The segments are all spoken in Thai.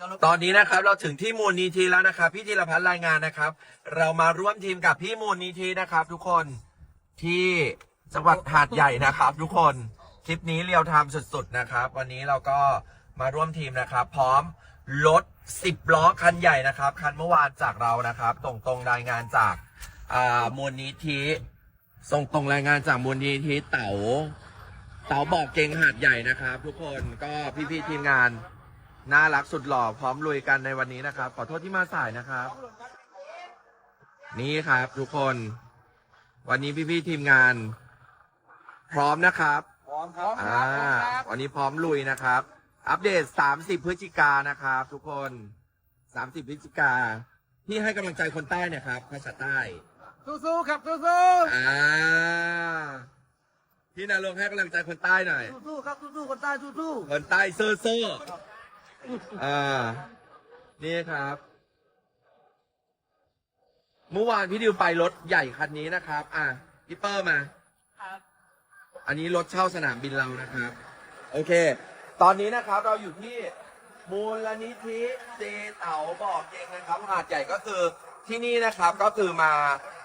ก็รบตอนนี้นะครับเราถึงที่มูลนิธิแล้วนะครับ พี่ธีรพัฒน์รายงานนะครับ เรามาร่วมทีมกับพี่มูลนิธินะครับ ทุกคนที่จังหวัดหาดใหญ่นะครับ ทุกคนคลิปนี้เรียวไทม์สุดๆนะครับ วันนี้เราก็มาร่วมทีมนะครับ พร้อมรถ10ล้อคันใหญ่นะครับ คันเมื่อวานจากเรานะครับ ตรงตรงๆรายงานจากอ่ามูลนิธิส่งตรงรายงานจากมูลนิธิเต๋าเต๋าบอกเก่งหาดใหญ่นะครับ ทุกคนก็พี่ๆทีมงาน น่ารักสุดหล่อพร้อมลุยกันในวันนี้นะครับ ขอโทษที่มาสายนะครับ นี่ครับ ทุกคน วันนี้พี่ๆทีมงาน พร้อมนะครับ พร้อมครับ อ่า วันนี้พร้อมลุยนะครับ อัปเดต 30 พฤศจิกายนนะครับ ทุกคน 30 พฤศจิกาที่ให้กำลังใจคนใต้เนี่ยครับภาษาใต้ สู้ๆครับสู้อ่าพี่นาลงค์ให้กำลังใจคนใต้หน่อย ๆสู้ๆครับสู้ๆคนใต้สู้คนใต้เซ่อเซ่ ออ่า นี่ครับ เมื่อวานพี่ดิวไปรถใหญ่คันนี้นะครับ อะพี่เปอร์มาอันนี้รถเช่าสนามบินเรานะครับ โอเค ตอนนี้นะครับเราอยู่ที่มูลนิธิเจเต๋าบอกเองนะครับหาดใหญ่ก็คือที่นี่นะครับก็คือมา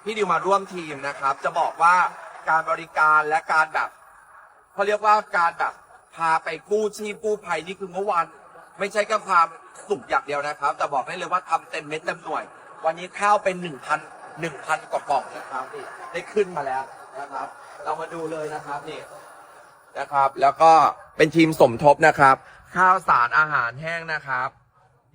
พี่ดิวมาร่วมทีมนะครับ จะบอกว่าการบริการและการแบบเขาเรียกว่าการแบบพาไปกู้ชีพกู้ภัยนี่คือเมื่อวาน ไม่ใช่แค่ความสุขอย่างเดียวนะครับ แต่บอกได้เลยว่าทำเต็มเม็ดเต็มหน่วย วันนี้ข้าวเป็นหนึ่งพันหนึ่งพันกว่ากล่องนะครับนี่ได้ขึ้นมาแล้วนะครับ เรามาดูเลยนะครับนี่นะครับ แล้วก็เป็นทีมสมทบนะครับ ข้าวสารอาหารแห้งนะครับ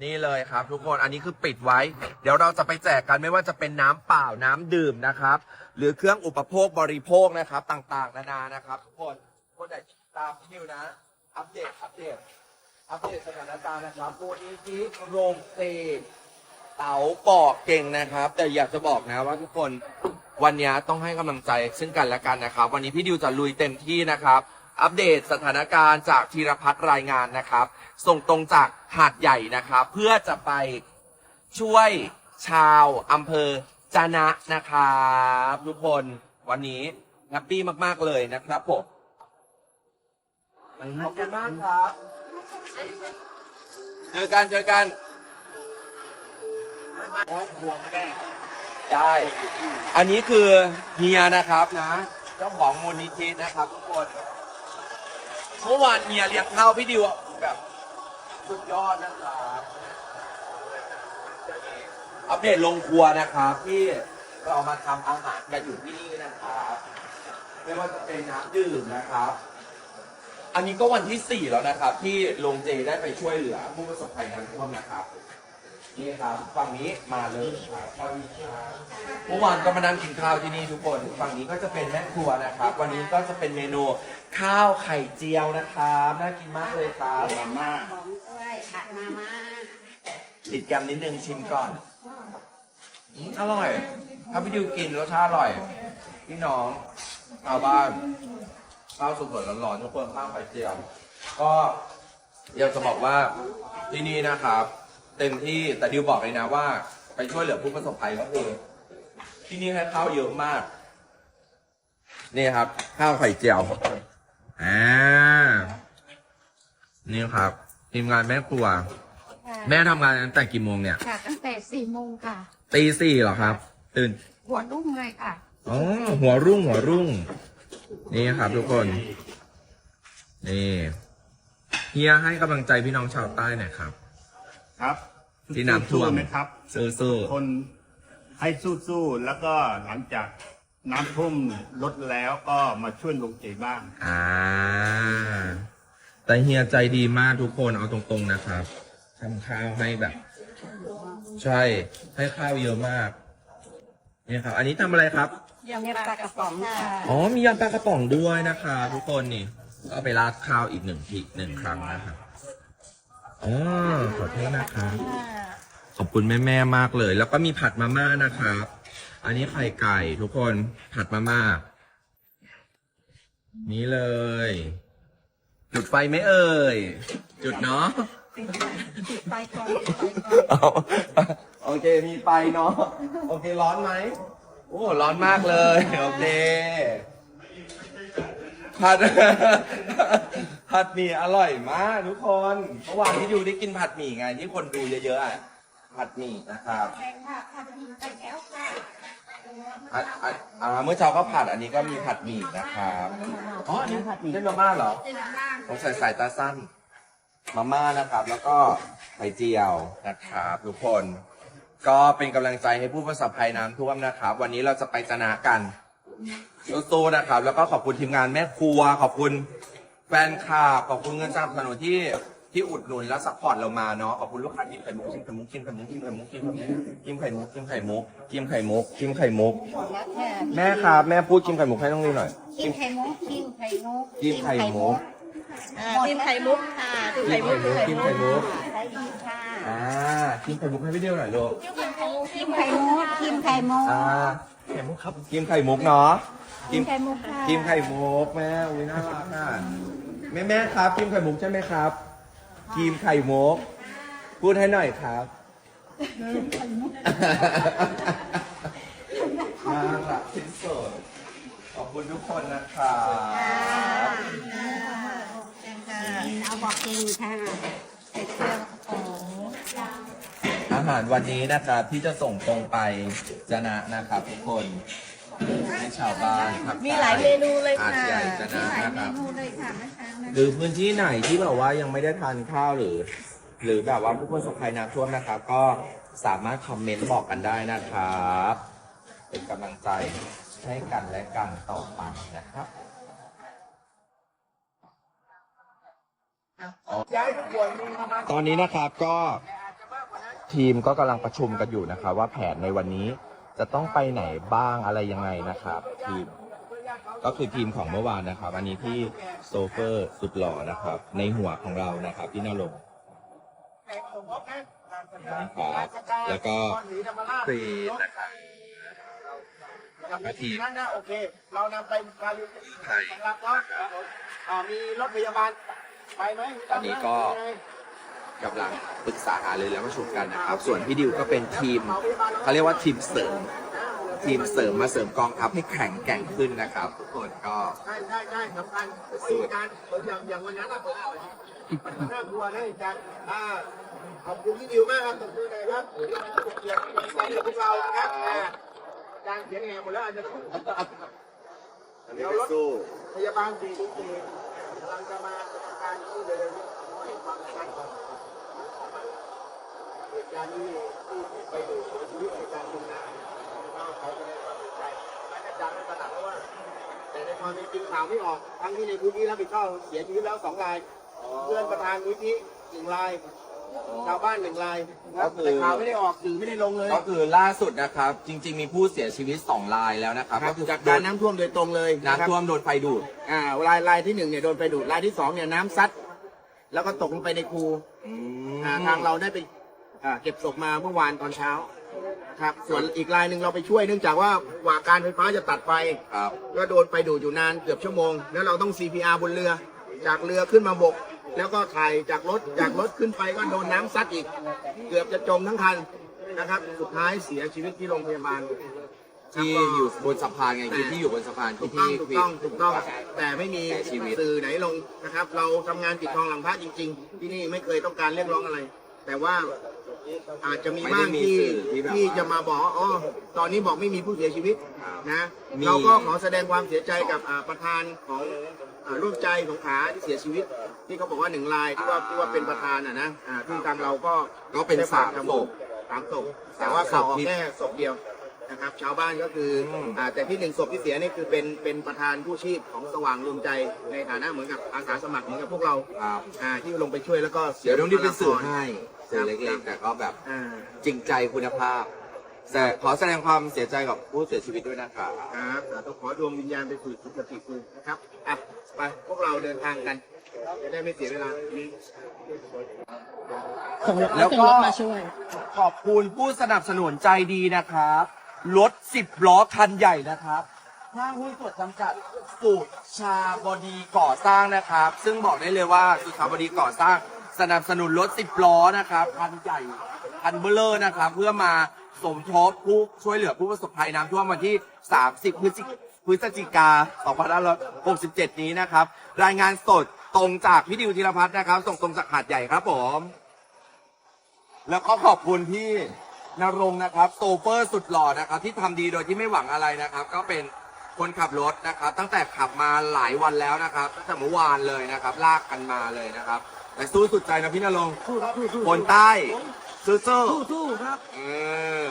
นี่เลยครับ ทุกคนอันนี้คือปิดไว้ เดี๋ยวเราจะไปแจกกันไม่ว่าจะเป็นน้ำเปล่าน้ำดื่มนะครับ หรือเครื่องอุปโภคบริโภคนะครับ ต่างๆ นานานะครับ ทุกคนคนไหนติดตามพี่นิวนะ อัปเดตอัปเดต อัปเดตสถานการณ์นะครับมูลนิธิโรงเตเต๋าปอกเก่งนะครับ แต่อยากจะบอกนะว่าทุกคนวันนี้ต้องให้กำลังใจซึ่งกันและกันนะครับ วันนี้พี่ดิวจะลุยเต็มที่นะครับ อัปเดตสถานการณ์จากธีรพัฒน์รายงานนะครับ ส่งตรงจากหาดใหญ่นะครับ เพื่อจะไปช่วยชาวอำเภอจานะนะครับทุกคนวันนี้แฮปปี้มาก ๆ เลยนะครับผมขอบคุณมากครับ เจอกันเจอกันได้ อันนี้คือเฮียนะครับนะ เจ้าของมูลนิธินะครับทุกคนเมื่อวานเฮียเลี้ยงข้าวพี่ดิวแบบสุดยอดนะครับอัปเดตลงครัวนะครับที่เรามาทำอาหารกันอยู่ที่นี่นะครับ ไม่ว่าจะเป็นน้ำดื่มนะครับ อันนี้ก็วันที่สี่แล้วนะครับ ที่โรงเจได้ไปช่วยเหลือผู้ประสบภัยน้ำท่วมนะครับ นี่ครับฝั่งนี้มาเลยครับสวัสดีครับเมื่อวานก็มานั่งกินข้าวที่นี่ทุกคนฝั่งนี้ก็จะเป็นแม่ครัวนะครับ วันนี้ก็จะเป็นเมนูข้าวไข่เจียวนะครับน่ากินมากเลยครับมาม่าของกล้วยผัดมาม่าติดแกมนิดนึงชิมก่อนอืมอร่อยถ้าพี่ดิวกินรสชาติอร่อย พี่น้องชาวบ้าน ข้าวสดๆร้อนๆทุกคนข้าวไข่เจียว ก็อยากจะบอกว่าที่นี่นะครับ เต็มที่แต่ดิวบอกเลยนะว่า ไปช่วยเหลือผู้ประสบภัยก็คือที่นี่ให้ข้าวเยอะมาก นี่ครับ ข้าวไข่เจียวอ่านี่ครับทีมงานแม่ครัวแม่ทำงานตั้งแต่กี่โมงเนี่ยค่ะตั้งแต่สี่โมงค่ะ ตีสี่เหรอครับ ตื่นหัวรุ่มเลยค่ะ อ๋อหัวรุ่งหัวรุ่ง นี่ครับทุกคน นี่เฮียให้กำลังใจพี่น้องชาวใต้หน่อยครับ ครับที่น้ำท่วม สู้ๆไหมครับสู้คนให้สู้ๆแล้วก็หลังจากน้ำท่วมลดแล้วก็มาช่วยลงเจบ้างๆอ่า แต่เฮียใจดีมากทุกคนเอาตรงๆนะครับทำข้าวให้แบบ ใช่ ให้ข้าวเยอะมากนี่ครับ อันนี้ทำอะไรครับ ยำปลากระป๋องค่ะอ๋อมียำปลากระป๋องด้วยนะคะ ทุกคนนี่ก็เอาไปราดข้าวอีกหนึ่งทีหนึ่งครั้งนะครับอ๋อขอโทษนะครับขอบคุณแม่ๆมากเลย แล้วก็มีผัดมาม่านะครับ อันนี้ไข่ไก่ทุกคนผัดมาม่า นี่เลย จุดไฟไหมเอ่ย จุดเนาะติดไฟก่อน เอาโอเคมีไฟเนาะ โอเคร้อนไหมโอ้ร้อนมากเลย โอเคผัด ผัดหมี่อร่อยมากทุกคนเมื่อวานที่ดูได้กินผัดหมี่ไงที่คนดูเยอะๆอะผัดหมี่นะครับแกงค่ะผัดหมี่ไก่แก้วค่ะอะอะอ่าเมื่อเช้าก็ผัดอันนี้ก็มีผัดหมี่นะครับอ๋ออันนี้ผัดหมี่ได้มาม่าเหรอเส้นล่างต้องใส่สายตาสั้นมาม่านะครับ แล้วก็ไข่เจียวนะครับทุกคน ก็เป็นกำลังใจให้ผู้ประสบภัยน้ำท่วมนะครับ วันนี้เราจะไปชนะกันสู้ๆนะครับ แล้วก็ขอบคุณทีมงานแม่ครัว ขอบคุณแฟนคลับขอบคุณเงินสนับสนุนที่ที่อุดหนุนและซัพพอร์ตเรามาเนาะขอบคุณลูกค้าทีมไข่มุกทีมไข่มุกทีมไข่มุกทีมไข่มุกทีมไข่มุกทีมไข่มุกทีมไข่มุกทีมไข่มุกทีมไข่มุกแล้วแค่แม่ครับแม่พูดทีมไข่มุกให้น้องนิวหน่อย กินไข่มุกกินไข่มุกกินไข่มุก อ่าทีมไข่มุกค่ะทีมไข่มุกทีมไข่มุก ได้ดีค่ะ อ่าทีมไข่มุกให้พี่เดียวหน่อยลูกทีมไข่มุกทีมไข่มุกอ่าไข่มุกครับทีมไข่มุกเนาะทีมไข่มุกค่ะทีมไข่มุกแม่อุ้ยน่ารักอะแม่แม่ครับทีมไข่มุกใช่ไหมครับทีมไข่มุกพูดให้หน่อยครับน่ารักที่สุดขอบคุณทุกคนนะครับเอาบอกเก่งค่ะใส่เครื่องโอ้โหอาหารวันนี้นะครับที่จะส่งตรงไปจะนะนะครับทุกคนให้ชาวบ้านภาคใต้มีหลายเมนูเลยค่ะอาใหญ่จะนะหลายนะเมครับ นูเลยค่ะนะคะนะหรือพื้นที่ไหนที่แบบว่ายังไม่ได้ทานข้าวหรือ หรือแบบว่าผู้ประสบภัยน้ำท่วมนะครับ ก็สามารถคอมเมนต์บอกกันได้นะครับ เป็นกำลังใจให้กันและกันต่อไปนะครับตอนนี้นะครับก็ ทีมก็กำลังประชุมกันอยู่นะครับว่าแผนในวันนี้จะต้องไปไหนบ้างอะไรยังไงนะครับ ทีม ก็คือทีมของเมื่อวานนะครับ อันนี้ที่โซเฟอร์สุดหล่อนะครับ ในหัวของเรานะครับที่น่าลงค์นะครับแล้วก็ครีนนะครับแล้วทีมนั่นนะโอเค เรานำไปการไทยสำหรับเนาะอ่ามีรถพยาบาลไปไหมตอนนี้ก็ กำลังปรึกษาหารือและประชุมกันนะครับ ส่วนพี่ดิวก็เป็นทีมเขาเรียกว่าทีมเสริม ทีมเสริมมาเสริมกองทัพให้แข็งแกร่งขึ้นนะครับ ทุกคนก็ใช่ใช่ใช่สำคัญคือการอย่างอย่างวันนั้นอะผมน่ากลัวนะอาจารย์อ่าขอบคุณพี่ดิวมากครับขอบคุณนะครับเดี๋ยวเราจะเกียรติพวกเรานะครับอาจารย์เขียนแหงหมดแล้วอาจจะเดี๋ยวรถพยาบาลสี่ทีกำลังจะมาการช่วยเหลือ นี้ขอให้ความสำคัญก่อนเหตุการณ์นี้ที่ไปดูเสียชีวิตในการชุมนุมก็เขาจะได้ความสนใจอาจารย์ไม่ประดับเพราะว่า แต่ในความเป็นจริงข่าวไม่ออก ทั้งที่ในพื้นที่รับผิดชอบเสียชีวิตแล้วสองราย เพื่อนประธานมูลที่หนึ่งราย ชาวบ้านหนึ่งรายนะครับแต่ข่าวไม่ได้ออกสื่อไม่ได้ลงเลย ก็คือล่าสุดนะครับ จริง ๆ มีผู้เสียชีวิต 2 รายแล้วนะครับครัก็บคือจากการน้ำท่วมโดยตรงเลยะครับน้ำท่วมโดนไฟดูด อ่ารายรายที่หนึ่งเนี่ยโดนไฟดูดรายที่สองเนี่ยน้ำซัดแล้วก็ตกลงไปในคูอ่าทางเราได้ไป อ่าเก็บศพมาเมื่อวานตอนเช้าครับ ส่วนอีกรายหนึ่งเราไปช่วยเนื่องจากว่ากว่าการไฟฟ้าจะตัดไฟครับ ก็โดนไฟดูดอยู่นานเกือบชั่วโมง แล้วเราต้อง CPR บนเรือ จากเรือขึ้นมาบก แล้วก็ถ่ายจากรถจากรถขึ้นไปก็โดนน้ำซัดอีก เกือบจะจมทั้งคันนะครับ สุดท้ายเสียชีวิตที่โรงพยาบาล ที่อยู่บนสะพานไงที่ที่อยู่บนสะพานถูที่กต้องที่ถูกต้องถูกต้องครับแต่ไม่มีเสียชีวิต สื่อไหนลงนะครับ เราทำงานปิดทองหลังพระจริง ๆ ที่นี่ไม่เคยต้องการเรียกร้องอะไร แต่ว่า อาจจะมีบ้างที่ที่จะมาบอกว่าอ๋อตอนนี้บอกไม่มีผู้เสียชีวิตนะเราก็ขอแสดงความเสียใจกับอ่าประธานของอ่าร่วมใจสงขลาที่เสียชีวิต ที่เขาบอกว่าหนึ่งรายที่ว่าที่ว่าเป็นประธานอะนะอ่าซึ่งทางเราก็ก็เป็นได้ฝสากมทำศพ สามศพแต่ว่าข่าวออกที่แค่ศพเดียว นะครับ ชาวบ้านก็คืออมอ่าแต่ที่หนึ่งศพที่เสียนี่คือเป็นเป็นประธานผู้ชีพของสว่างรวมใจในฐานะเหมือนกับอาสาสมัครเหมือนกับพวกเราครับ อ่าที่ลงไปช่วยแล้วก็สีเดี๋ยวต้องรีบเป็นสื่อบุคลากรให้สื่อเล็กๆ แต่ก็แบบอ่าจริงใจคุณภาพ แต่ขอแสดงความเสียใจกับผู้เสียชีวิตด้วยนะครับ ครับอ่าต้องขอดวงวิญญาณไปสู่สุคติภูมินะครับอะไปพวกเราเดินทางกันจะได้ไม่เสียเวลานี่ส่งรถแล้วก็ ส่งรถมาช่วย ขอบคุณผู้สนับสนุนใจดีนะครับ รถ10ล้อคันใหญ่นะครับห้างหุ้นส่วนจำกัดสุชาบดีก่อสร้างนะครับ ซึ่งบอกได้เลยว่าสุชาบดีก่อสร้าง สนับสนุนรถ10ล้อนะครับคันใหญ่คันเบลเลอร์นะครับ เพื่อมาสมทบผู้ช่วยเหลือผู้ประสบภัยน้ำท่วมวันที่ 30 พฤศจิพฤศจิกา2567 นี้นะครับ รายงานสดตรงจากพี่ดิวธีรพัฒน์นะครับ ส่งตรงจากหาดใหญ่ครับผม แล้วก็ขอบคุณพี่ นรงค์นะครับโซเฟอร์สุดหล่อนะครับ ที่ทำดีโดยที่ไม่หวังอะไรนะครับ ก็เป็นคนขับรถนะครับ ตั้งแต่ขับมาหลายวันแล้วนะครับตั้งแต่เมื่อวานเลยนะครับ ลากกันมาเลยนะครับ แต่สู้สุดใจนะพี่นรงค์สู้ครับสู้สู้คนใต้สู้ๆสู้ครับ เออ